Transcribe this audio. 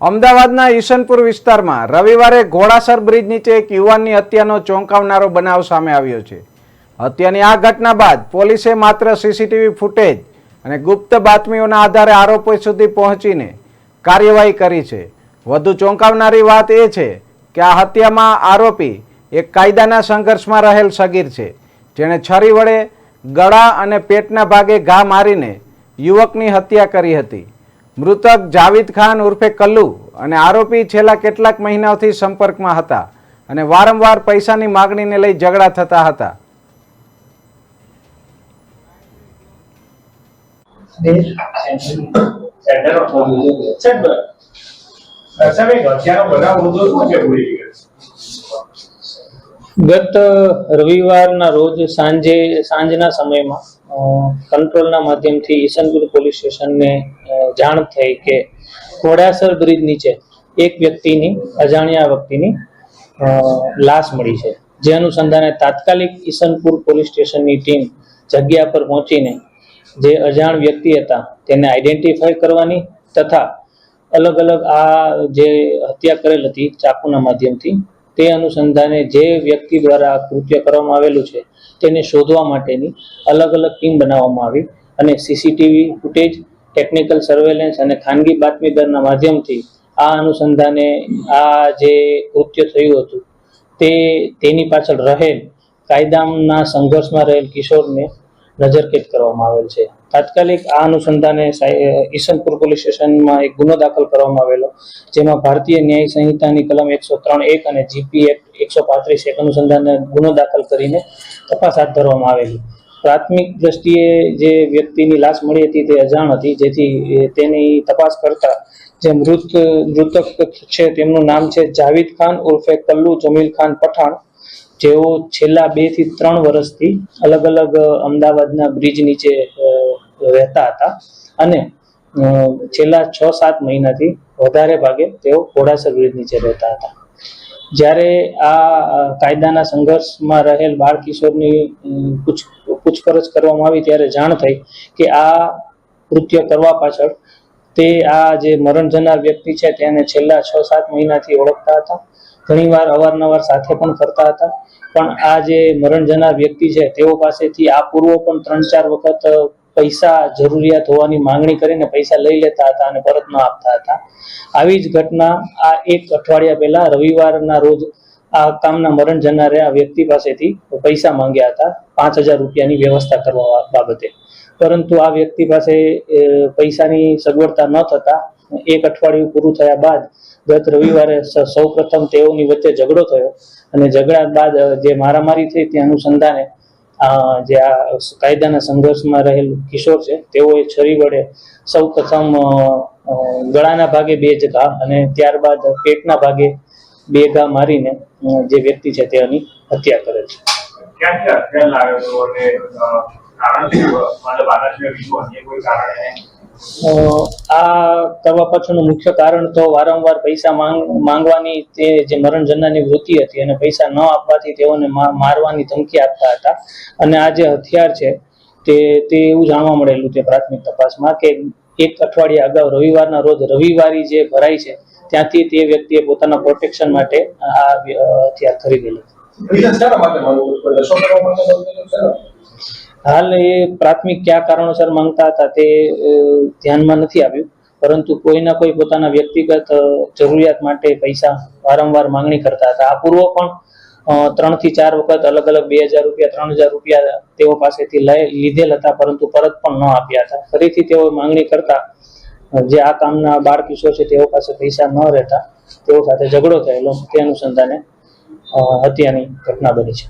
અમદાવાદના ઈશનપુર વિસ્તારમાં રવિવારે ઘોડાસર બ્રિજ નીચે એક યુવાનની હત્યાનો ચોંકાવનારો બનાવ સામે આવ્યો છે. હત્યાની આ ઘટના બાદ પોલીસે માત્ર સીસીટીવી ફૂટેજ અને ગુપ્ત બાતમીઓના આધારે આરોપી સુધી પહોંચીને કાર્યવાહી કરી છે. વધુ ચોંકાવનારી વાત એ છે કે આ હત્યામાં આરોપી એક કાયદાના સંઘર્ષમાં રહેલ સગીર છે. જેણે છરી વડે ગળા અને પેટના ભાગે ઘા મારીને યુવકની હત્યા કરી હતી. મૃતક જાવેદ ખાન ઉર્ફે કલ્લુ અને આરોપી છેલ્લા કેટલાક મહિનાઓથી સંપર્કમાં હતા અને વારંવાર પૈસાની માગણીને લઈ ઝઘડા થતા હતા. ગત રવિવારના રોજ સાંજે, સાંજના સમયમાં કંટ્રોલના માધ્યમથી ઈસનપુર પોલીસ સ્ટેશનને જાણ થઈ કે ઘોડાસર બ્રિજ નીચે એક વ્યક્તિની, અજાણ્યા વ્યક્તિની લાશ મળી છે. જે અનુસંધાને તાત્કાલિક ઈસનપુર પોલીસ સ્ટેશનની ટીમ જગ્યા પર પહોંચીને જે અજાણ વ્યક્તિ હતા, તેને આઈડેન્ટિફાય કરવાની તથા અલગ અલગ આ જે હત્યા કરેલ હતી, ચાકુના માધ્યમથી તે અનુસંધાને જે વ્યક્તિ દ્વારા આ કૃત્ય કરવામાં આવેલું છે, તેને શોધવા માટેની અલગ અલગ ટીમ બનાવવામાં આવી અને સીસીટીવી ફૂટેજ ટેકનિકલ સર્વેલન્સ અને ખાનગી બાતમીદારના માધ્યમથી આ અનુસંધાને આ જે કૃત્ય થયું હતું, તે તેની પાછળ રહેલ કાયદાના સંઘર્ષમાં રહેલ કિશોરને નજરકેદ કરવામાં આવેલ છે. તાત્કાલિક આ અનુસંધાને ઈસનપુર પોલીસ સ્ટેશનમાં એક ગુનો દાખલ કરવામાં આવેલો, જેમાં ભારતીય ન્યાય સંહિતાની કલમ એકસો ત્રણ એક અને જીપી એક્ટ એકસો પાંત્રીસ એક અનુસંધાને ગુનો દાખલ કરીને તપાસ હાથ ધરવામાં આવેલી. પ્રાથમિક દ્રષ્ટિએ જે વ્યક્તિની લાશ મળી હતી તે અજાણ હતી, જેથી તેની તપાસ કરતા જે મૃત, મૃતક છે તેમનું નામ છે જાવીદ ખાન ઉર્ફે કલ્લુ જમીલ ખાન પઠાણ. જેઓ છેલ્લા બેથી ત્રણ વર્ષથી અલગ અલગ અમદાવાદના બ્રિજ નીચે રહેતા હતા. અને છેલ્લા છ સાત મહિનાથી વધારે ભાગે તેઓ ઘોડાસર બ્રિજ નીચે રહેતા હતા. જ્યારે આ કાયદાના સંઘર્ષમાં રહેલ બાળ કિશોરની પૂછ, પૂછપરછ કરવામાં આવી ત્યારે જાણ થઈ કે આ કૃત્ય કરવા પાછળ તે આ જે મરણ જનાર વ્યક્તિ છે તેને છેલ્લા છ સાત મહિનાથી ઓળખતા હતા. ઘણીવાર અવારનવાર સાથે પણ ફરતા હતા. પણ આ જે મરણ જનાર વ્યક્તિ છે, તેઓ પાસેથી આ પૂર્વ પણ ત્રણ ચાર વખત પૈસા જરૂરિયાત હોવાની માંગણી કરીને પૈસા લઈ લેતા હતા અને પરત ન આપતા હતા. આવી જ ઘટના આ એક અઠવાડિયા પહેલા રવિવારના રોજ આ કામના મરણ જનારે આ વ્યક્તિ પાસેથી પૈસા માંગ્યા હતા. પાંચ હજાર રૂપિયાની વ્યવસ્થા કરવા બાબતે. પરંતુ આ વ્યક્તિ પાસે પૈસાની સગવડતા ન થતા એક અઠવાડિયું પૂરું થયા બાદ ગત રવિવારે સૌ પ્રથમ તેઓની વચ્ચે ઝઘડો થયો. અને ઝઘડા બાદ જે મારામારી થઈ તે અનુસંધાને જે આ કાયદાના સંઘર્ષમાં રહેલ કિશોર છે, તેઓએ છરી વડે સૌ પ્રથમ ગળાના ભાગે બે જ ઘા અને ત્યારબાદ પેટના ભાગે બે ઘા મારીને જે વ્યક્તિ છે તેની હત્યા કરે છે. કારણ મતલબ કોઈ કારણ આ કરવા પાછળનું મુખ્ય કારણ તો વારંવાર પૈસા માંગવાની તે જે મરણ જનારની વૃત્તિ હતી અને પૈસા ન આપવાથી તેઓને મારવાની ધમકી આપતા હતા. અને આ જે હથિયાર છે, તે તે એવું જાણવા મળેલું છે પ્રાથમિક તપાસમાં કે એક અઠવાડિયા અગાઉ રવિવારના રોજ રવિવારી જે ભરાઈ છે, ત્યાંથી તે વ્યક્તિએ પોતાના પ્રોટેક્શન માટે આ હથિયાર ખરીદેલું. હાલ એ પ્રાથમિક કયા કારણોસર માંગતા હતા તે ધ્યાનમાં નથી આવ્યું. પરંતુ કોઈના કોઈ પોતાના વ્યક્તિગત જરૂરિયાત માટે પૈસા વારંવાર માંગણી કરતા હતા. આ પૂર્વ પણ ત્રણથી ચાર વખત અલગ અલગ બે હજાર રૂપિયા, ત્રણ હજાર રૂપિયા તેઓ પાસેથી લઈ લીધેલ હતા, પરંતુ પરત પણ ન આપ્યા હતા. ફરીથી તેઓ માંગણી કરતા, જે આ કામના બાળ કિશોર છે તેઓ પાસે પૈસા ન રહેતા, તેઓ સાથે ઝઘડો થયેલો, તે અનુસંધાને હત્યાની ઘટના બની છે.